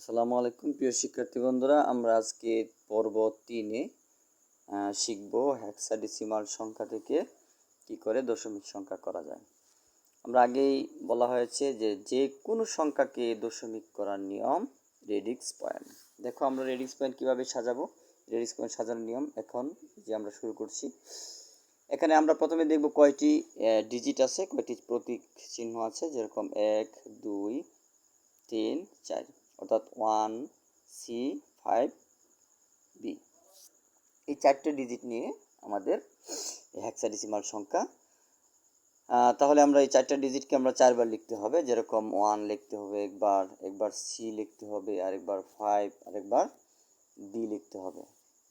আসসালামু আলাইকুম, প্রিয় শিক্ষার্থী বন্ধুরা। আমরা আজকে পর্ব তিনে শিখব হেক্সাডেসিমাল সংখ্যা থেকে কি করে দশমিক সংখ্যা করা যায়। আমরা আগেই বলা হয়েছে যে যে কোনো সংখ্যাকে দশমিক করার নিয়ম রেডিক্স পয়েন্ট। দেখো আমরা রেডিক্স পয়েন্ট কীভাবে সাজাবো? রেডিক্স পয়েন্ট সাজানোর নিয়ম এখন যে আমরা শুরু করছি। এখানে আমরা প্রথমে দেখব কয়টি ডিজিট আছে, কয়টি প্রতীক চিহ্ন আছে, যেরকম এক, দুই, তিন, চার। অর্থাৎ ওয়ান, সি, ফাইভ, বি। এই চারটে ডিজিট নিয়ে আমাদের হ্যাক্সাডেসিমাল সংখ্যা। তাহলে আমরা এই চারটে ডিজিটকে আমরা চারবার লিখতে হবে। যেরকম ওয়ান লিখতে হবে একবার একবার সি লিখতে হবে, আরেকবার ফাইভ, আরেকবার বি লিখতে হবে।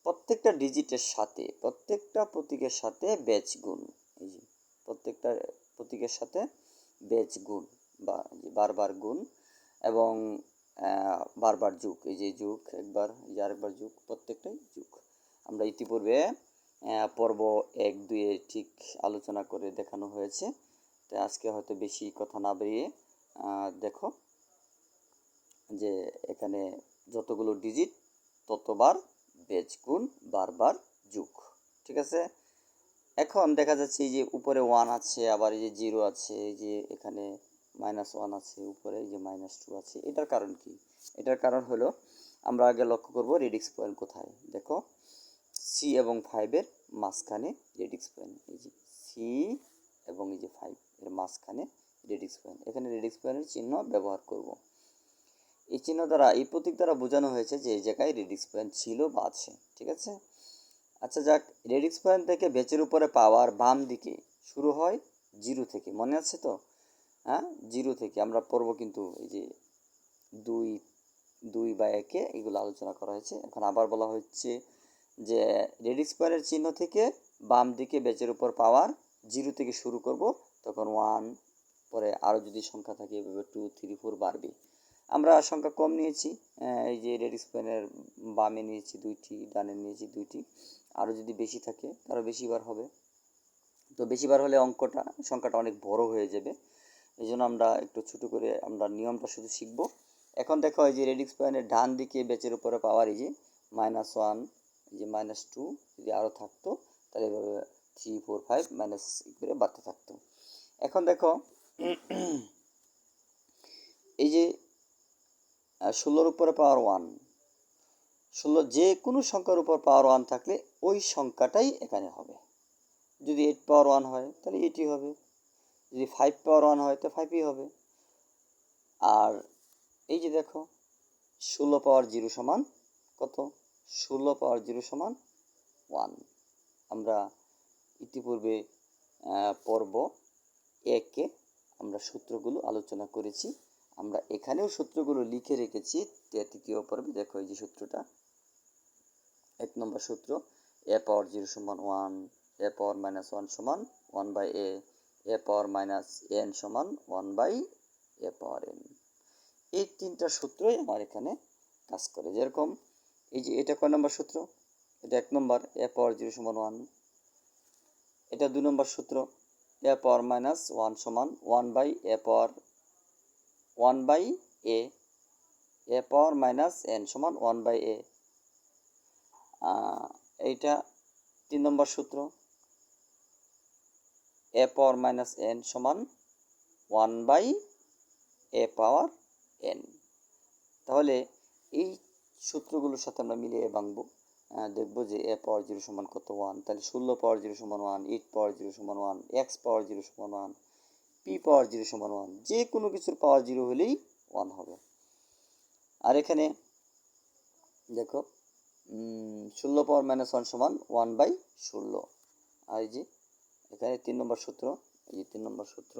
প্রত্যেকটা ডিজিটের সাথে, প্রত্যেকটা প্রতীকের সাথে ব্যাচ গুণ, এই প্রত্যেকটা প্রতীকের সাথে ব্যাচ গুণ বা বারবার গুণ এবং বারবার যুগ, এই যে যুগ, একবার, এই যে আরেকবার যুগ, প্রত্যেকটাই যুগ। আমরা ইতিপূর্বে পর্ব এক, দুয়ে ঠিক আলোচনা করে দেখানো হয়েছে। তাই আজকে হয়তো বেশি কথা না বেরিয়ে দেখো যে এখানে যতগুলো ডিজিট ততবার বেজ গুণ, বারবার যুগ, ঠিক আছে? এখন দেখা যাচ্ছে এই যে উপরে ওয়ান আছে, আবার এই যে জিরো আছে, এই যে এখানে মাইনাস ওয়ান আছে উপরে যে মাইনাস টু আছে, এটার কারণ কি? এটার কারণ হলো, আমরা আগে লক্ষ্য করব রেডিক্স পয়েন্ট কোথায়? দেখো সি এবং ফাইভের মাঝখানে রেডিক্স পয়েন্ট এই যে সি এবং এই যে ফাইভ এর মাঝখানে রেডিক্স পয়েন্ট এখানে রেডিক্স পয়েন্টের চিহ্ন ব্যবহার করব। এই চিহ্ন দ্বারা, এই প্রতীক দ্বারা বোঝানো হয়েছে যে এই জায়গায় রেডিক্স পয়েন্ট ছিল বা আছে, ঠিক আছে? আচ্ছা যাক রেডিক্স পয়েন্ট থেকে বেচের উপরে পাওয়ার বাম দিকে শুরু হয় জিরো থেকে, মনে আছে তো? হ্যাঁ? জিরো থেকে। আমরা পড়ব কিন্তু এই যে দুই দুই বা একে এগুলো আলোচনা করা হয়েছে। এখন আবার বলা হচ্ছে যে রেডিক্স পয়েন্টের চিহ্ন থেকে বাম দিকে বেচের উপর পাওয়ার জিরো থেকে শুরু করব। তখন ওয়ান পরে আরও যদি সংখ্যা থাকে এভাবে টু থ্রি ফোর বাড়বে। আমরা সংখ্যা কম নিয়েছি। এই যে রেডিক্স পয়েন্টের বামে নিয়েছি দুইটি, ডানে নিয়েছি দুইটি। আরও যদি বেশি থাকে তারও বেশিবার হবে। তো বেশিবার হলে অঙ্কটা, সংখ্যাটা অনেক বড় হয়ে যাবে। এই জন্য আমরা একটু ছোটো করে আমরা নিয়মটা শুধু শিখব। এখন দেখো এই যে রেডিক্স পয়েন্টের ডান দিকে বেচের উপরে পাওয়ার এই যে মাইনাস ওয়ান এই যে মাইনাস টু যদি আরও থাকতো, তাহলে এভাবে থ্রি ফোর ফাইভ মাইনাস করে বাড়তে থাকতো। এখন দেখো এই যে ষোলোর উপরে পাওয়ার ওয়ান ষোলো যে কোনো সংখ্যার উপর পাওয়ার ওয়ান থাকলে ওই সংখ্যাটাই এখানে হবে। যদি এইট পাওয়ার ওয়ান হয়, তাহলে এইটই হবে। যদি ফাইভ পাওয়ার ওয়ান হয়, তো ফাইভই হবে। আর এই যে দেখো, ষোলো পাওয়ার জিরো সমান কত? ষোলো পাওয়ার জিরো সমান ওয়ান আমরা ইতিপূর্বে পর্ব একে আমরা সূত্রগুলো আলোচনা করেছি। আমরা এখানেও সূত্রগুলো লিখে রেখেছি তৃতীয় পর্বে। দেখো এই যে সূত্রটা। এক নম্বর সূত্র এ পাওয়ার জিরো সমান one A power minus one সমান one by A A power minus N সমান one by A power N এই তিনটা সূত্রই আমার এখানে কাজ করে। যেরকম এই যে এটা কয় নম্বর সূত্র? এটা এক নম্বর এ পাওয়ার জিরো সমান ওয়ান এটা দুই নম্বর সূত্র এ পাওয়ার মাইনাস ওয়ান সমান one by A power one by A A power minus N সমান ওয়ান বাই এ এইটা তিন নম্বর সূত্র। এ পাওয়ার মাইনাস এন সমান one by A power N. তাহলে এই সূত্রগুলোর সাথে আমরা মিলিয়ে ভাঙবো। দেখব যে এ পাওয়ার জিরো সমান কত ওয়ান, তাহলে ষোলো পাওয়ার জিরো সমান ওয়ান, এইট পাওয়ার জিরো সমান ওয়ান, এক্স পাওয়ার জিরো সমান ওয়ান, পি পাওয়ার জিরো সমান ওয়ান, যে কোনো কিছুর পাওয়ার জিরো হলেই ওয়ান হবে। আর এখানে দেখো ষোলো পাওয়ার মাইনাস ওয়ান সমান ওয়ান বাই ষোলো। আর যে এখানে তিন নম্বর সূত্র, এই যে তিন নম্বর সূত্র,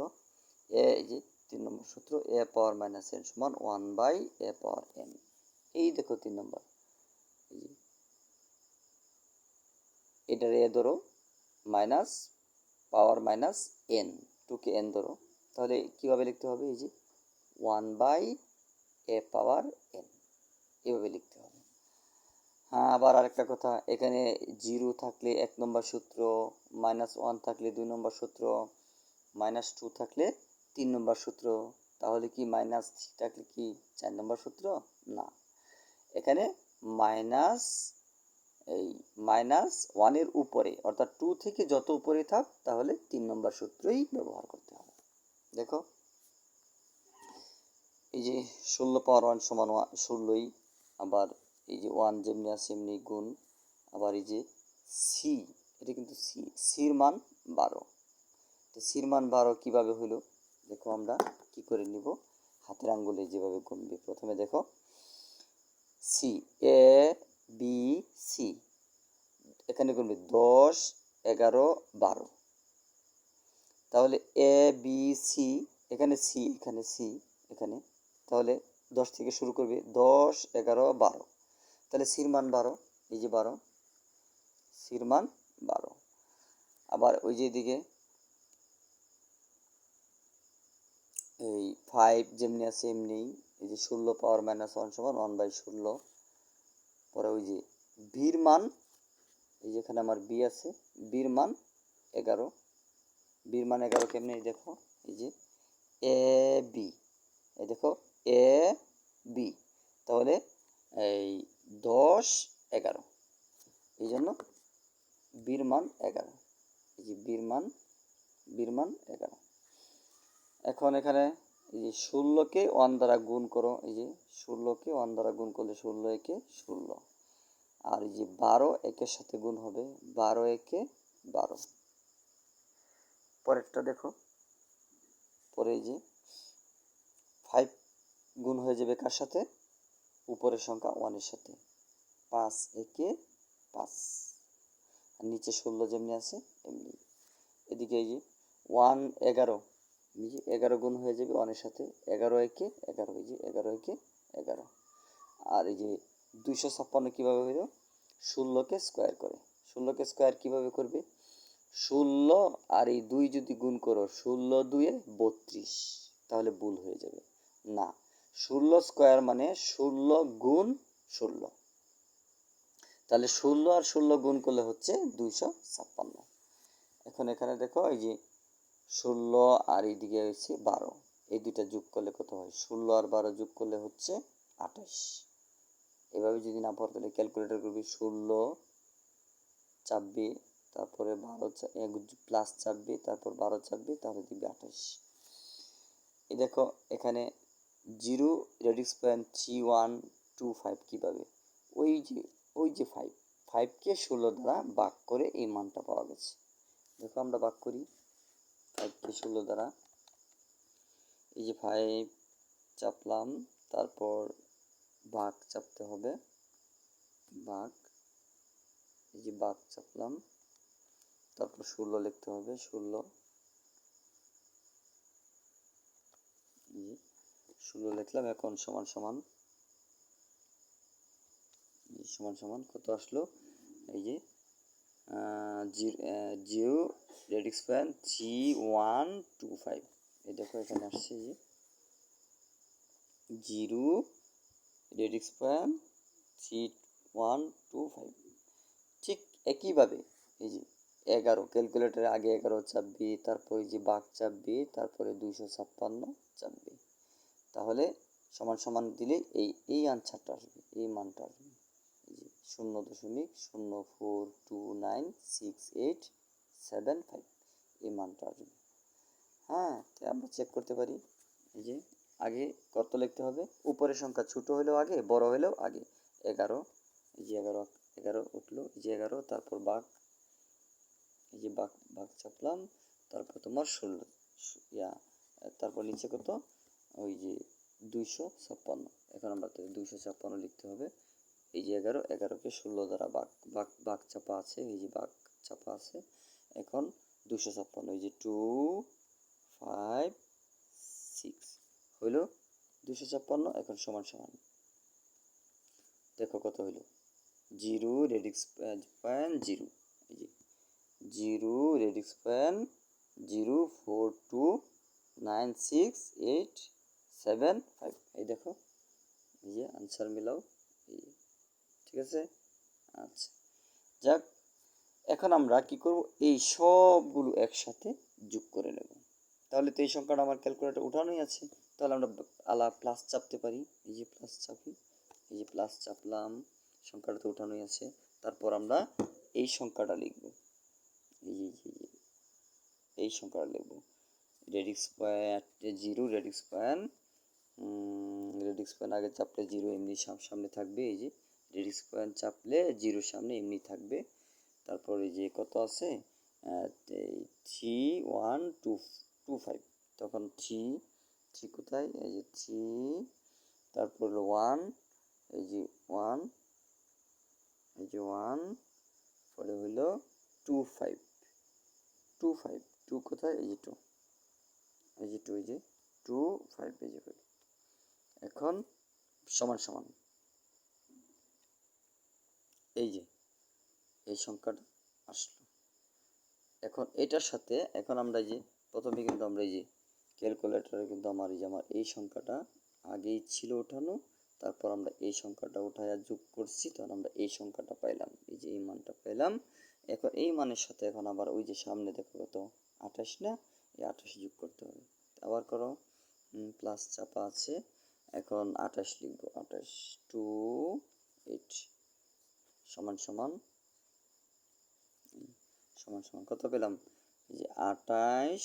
এ, এই যে তিন নম্বর সূত্র, এ পাওয়ার মাইনাস এন সমান one by A power N এই দেখো তিন নম্বর। এটার এ ধরো মাইনাস পাওয়ার মাইনাস এন টুকে এন ধরো। তাহলে কীভাবে লিখতে হবে? এই যে one by A power N এভাবে লিখতে হবে। হ্যাঁ আবার আরেকটা কথা। এখানে জিরো থাকলে এক নম্বর সূত্র মাইনাস ওয়ান থাকলে দুই নম্বর সূত্র মাইনাস টু থাকলে তিন নম্বর সূত্র। তাহলে কি মাইনাস থ্রি থাকলে কি চার নম্বর সূত্র? না। এখানে মাইনাস এই মাইনাস ওয়ানের উপরে, অর্থাৎ টু থেকে যত উপরে থাক, তাহলে তিন নম্বর সূত্রই ব্যবহার করতে হবে। দেখো। এই যে ষোলো পাওয়ার ওয়ান সমান ষোলোই আবার এই যে ওয়ান যেমনি আছে, এমনি গুণ। আবার এই যে সি, এটা কিন্তু সি, সির মান বারো। তো সির মান বারো কীভাবে হলো দেখো আমরা কি করে নিব? হাতের আঙ্গুলে যেভাবে গুনবে। প্রথমে দেখো সি, এ, বি, সি। এখানে গুনবে দশ, এগারো, বারো। তাহলে এ, বি, সি, এখানে সি এখানে সি, এখানে। তাহলে দশ থেকে শুরু করবে দশ, এগারো, বারো। তাহলে সির মান বারো, এই যে বারো সির মান বারো। আবার ওই যে দিকে এই ফাইভ যেমনি আছে এমনি, এই যে ষোলো পাওয়ার মাইনাস ওয়ান সমান ওয়ান বাই ষোলো। পরে ওই যে বির মান, এই যেখানে আমার বি আছে বির মান এগারো। বির মান এগারো কেমনি দেখো, এই যে এ বি এই দেখো এ বি তাহলে এই দশ, এগারো। এই জন্য বির মান এগারো। এই যে বির মান এগারো। এখন এখানে এই যে ষোলোকে ওয়ান দ্বারা গুণ করো, এই যে ষোলোকে ওয়ান দ্বারা গুণ করলে ষোলো একে ষোলো আর এই যে বারো একের সাথে গুণ হবে বারো একে বারো। পরেরটা দেখো। পরে এই যে ফাইভ গুণ হয়ে যাবে কার সাথে? উপরের সংখ্যা ওয়ানের সাথে। পাঁচ একে পাঁচ। আর নিচে ষোলো যেমনি আছে এমনি এদিকে এই যে ওয়ান এগারো। যে এগারো গুণ হয়ে যাবে ওয়ানের সাথে এগারো একে এগারো, এই যে এগারো একে এগারো। আর এই যে দুইশো ছাপ্পান্ন কীভাবে হইল? ষোলোকে স্কোয়ার করে। ষোলোকে স্কোয়ার কীভাবে করবে? ষোলো আর এই দুই যদি গুণ করো, ষোলো দুয়ে বত্রিশ, তাহলে ভুল হয়ে যাবে। না ষোলো স্কোয়ার মানে ষোলো গুণ ষোলো। তাহলে ষোলো আর ষোলো গুণ করলে হচ্ছে দুইশো ছাপ্পান্ন। এখন এখানে দেখো এই যে ষোলো আর এইদিকে হচ্ছে বারো। এই দুইটা যোগ করলে কত হয়? ষোলো আর বারো যোগ করলে হচ্ছে আঠাশ। এভাবে যদি না পারো তাহলে ক্যালকুলেটর করবি ষোলো চাপবি, তারপরে বারো প্লাস চাপবি, তারপর বারো চাপবি, তাহলে দিবি আঠাশ। এই দেখো এখানে zero radix point three one two five কীভাবে? ওই যে ওই যে ফাইভ ফাইভকে ষোলো দ্বারা বাক করে এই মানটা পাওয়া গেছে। দেখো আমরা বাক করি। ফাইভকে ষোলো দ্বারা। এই যে ফাইভ চাপলাম, তারপর ভাগ চাপতে হবে। ভাগ, এই যে ভাগ চাপলাম। তারপর ষোলো লিখতে হবে, ষোলো। ষোলো লিখলাম, এখন সমান সমান সমান সমান কত আসলো? এই যে zero radix point three one two five এই দেখো, এখানে আসছে যে, zero radix point three one two five ঠিক একইভাবে, এই যে, এগারো ক্যালকুলেটারে আগে এগারো চাপবি, তারপরে যে বাঘ চাপবি, তারপরে দুইশো ছাপ্পান্ন চাপবি। তাহলে সমান সমান দিলে এই এই আনসারটা আসবে, এই মানটা আসবে। শূন্য দশমিক শূন্য four two nine six eight seven five এই মানটা আসবে। হ্যাঁ আমরা চেক করতে পারি। এই যে আগে কত লিখতে হবে? উপরের সংখ্যা ছোট হলেও আগে, বড় হলেও আগে। এগারো, এই যে এগারো এগারো উঠল, এই যে এগারো, তারপর বাঘ, এই যে বাঘ বাঘ চাপলাম তারপর তোমার ষোলো, ইয়া, তারপর নিচে কত? ওই যে দুইশো ছাপ্পান্ন। এখন আমরা তো দুইশো ছাপ্পান্ন লিখতে হবে। এই যে এগারো, এগারোকে ষোলো দ্বারা বাঘ বাঘ বাঘ চাপা আছে, এই যে বাঘ চাপা আছে। এখন দুশো ছাপ্পান্ন, এই যে টু, ফাইভ, সিক্স হইল দুশো ছাপ্পান্ন, এখন সমান সমান। দেখো কত হইল। Zero radix point zero. এই যে zero radix point zero, four, two, nine, six, eight seven five এই দেখো এই যে আনসার মিলাও এই ঠিক আছে? আচ্ছা যাক এখন আমরা কি করব? এই সবগুলো একসাথে যোগ করে নেব। তাহলে তো এই সংখ্যাটা আমার ক্যালকুলেটর উঠানোই আছে। তাহলে আমরা আলা প্লাস চাপতে পারি। এই যে প্লাস চাপি এই যে প্লাস চাপলাম সংখ্যাটা তো উঠানোই আছে। তারপর আমরা এই সংখ্যাটা লিখব। এই যে, এই সংখ্যাটা লিখব। Radix point zero radix point radix point আগে চাপলে জিরো এমনি সাম- সামনে থাকবে, এই যে রেডিক্স পয়েন্ট চাপলে জিরোর সামনে এমনি থাকবে। তারপর এই যে কত আছে? Three one two two five তখন থ্রি থ্রি কোথায়? এই যে থ্রি তারপর ওয়ান এই যে ওয়ান এই যে ওয়ান পরে হইল two five two five two কোথায়? এই যে টু এই যে টু এই যে টু ফাইভ এই যে হইল এখন সমান সমান। এই যে, এই সংখ্যাটা আসলো। এখন এটার সাথে, এখন আমরা যে, প্রথমে কিন্তু আমরা এই যে ক্যালকুলেটরে কিন্তু আমার এই যে, আমার এই সংখ্যাটা আগেই ছিল ওঠানো, তারপর আমরা এই সংখ্যাটা উঠায়া যোগ করছি, তখন আমরা এই সংখ্যাটা পাইলাম, এই যে এই মানটা পাইলাম। এখন এই মানের সাথে এখন আবার ওই যে সামনে দেখো কত, আঠাশ না? এই আঠাশ যোগ করতে হবে। আবার করো প্লাস চাপা আছে। এখন আঠাশ লিখব, আঠাশ টু এইট সমান সমান সমান সমান কত পেলাম? এই যে আঠাশ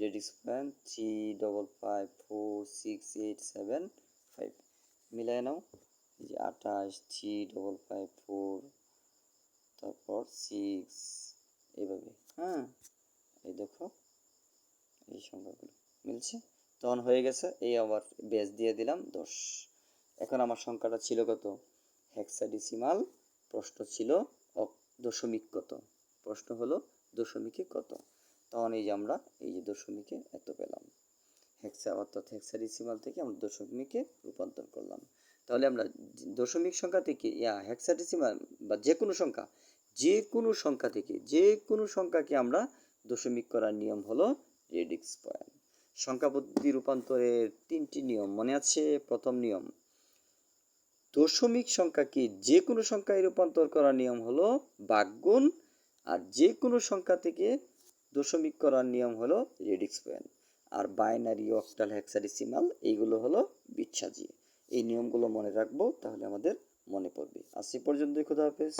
radix point three double five, four, six, eight, seven, five. মিলাই নাও। এই যে আঠাশ, থ্রি ডবল ফাইভ, ফোর, তারপর সিক্স, এইভাবে। হ্যাঁ এই দেখো, এই সংখ্যাগুলো। মিলছে? তখন হয়ে গেছে, এই আবার বেস দিয়ে দিলাম, দশ। এখন আমার সংখ্যাটা ছিল কত? হেক্সাডেসিমাল প্রশ্ন ছিল দশমিক কত? প্রশ্ন হলো দশমিকে কত? তখন এই যে আমরা, এই যে দশমিকে এত পেলাম। হেক্সা অর্থাৎ হেক্সাডেসিমাল থেকে আমরা দশমিকে রূপান্তর করলাম। তাহলে আমরা দশমিক সংখ্যা থেকে, ইয়া হেক্সাডেসিমাল বা যে কোনো সংখ্যা, যে কোনো সংখ্যা থেকে, যে কোনো সংখ্যাকে আমরা দশমিক করার নিয়ম হলো রেডিক্স পয়েন্ট সংখ্যা পদ্ধতি রূপান্তরের তিনটি নিয়ম, মনে আছে? প্রথম নিয়ম, দশমিক সংখ্যাকে যে কোনো সংখ্যায় রূপান্তর করার নিয়ম হলো বাগগুণ আর যে কোনো সংখ্যা থেকে দশমিক করার নিয়ম হলো রেডিক্স পয়েন্ট, আর বাইনারি, অক্টাল, হেক্সাডেসিমাল এইগুলো হলো বিচ্ছাজি। এই নিয়মগুলো মনে রাখব, তাহলে আমাদের মনে পড়বে। আজ সে পর্যন্তই, খোদা হাফেজ।